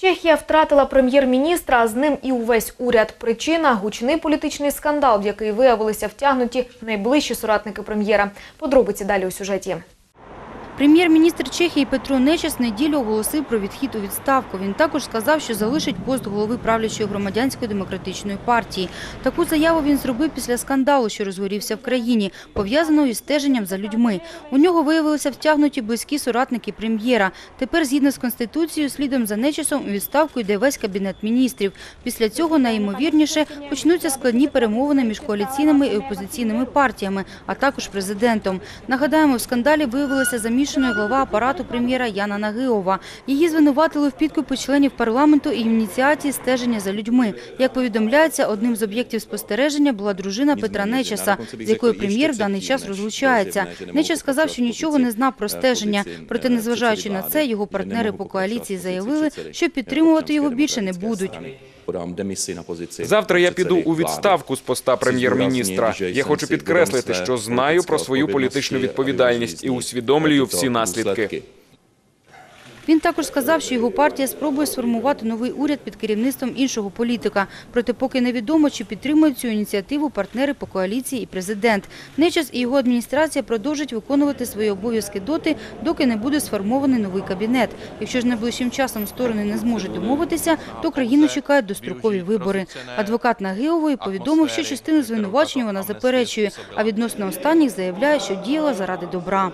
Чехія втратила прем'єр-міністра, а з ним і увесь уряд. Причина – гучний політичний скандал, в який виявилися втягнуті найближчі соратники прем'єра. Подробиці далі у сюжеті. Прем'єр-міністр Чехії Петро Нечес неділю оголосив про відхід у відставку. Він також сказав, що залишить пост голови правлячої громадянської демократичної партії. Таку заяву він зробив після скандалу, що розгорівся в країні, пов'язаного із стеженням за людьми. У нього виявилися втягнуті близькі соратники прем'єра. Тепер, згідно з Конституцією, слідом за Нечесом у відставку йде весь кабінет міністрів. Після цього, найімовірніше, почнуться складні перемовини між коаліційними і опозиційними партіями, а також президентом. Нагадаємо, в скандалі виявилася замішаною глава апарату прем'єра Яна Нагиова. Її звинуватили в підкупі членів парламенту і ініціації стеження за людьми. Як повідомляється, одним з об'єктів спостереження була дружина Петра Нечеса, з якою прем'єр в даний час розлучається. Нечес сказав, що нічого не знав про стеження. Проте, незважаючи на це, його партнери по коаліції заявили, що підтримувати його більше не будуть. Завтра я піду у відставку з поста прем'єр-міністра. Я хочу підкреслити, що знаю про свою політичну відповідальність і усвідомлюю всі наслідки. Він також сказав, що його партія спробує сформувати новий уряд під керівництвом іншого політика. Проте поки невідомо, чи підтримують цю ініціативу партнери по коаліції і президент. Нечес і його адміністрація продовжать виконувати свої обов'язки доти, доки не буде сформований новий кабінет. Якщо ж найближчим часом сторони не зможуть домовитися, то країну чекають дострокові вибори. Адвокат Нагиової повідомив, що частину звинувачень вона заперечує, а відносно останніх заявляє, що діяла заради добра.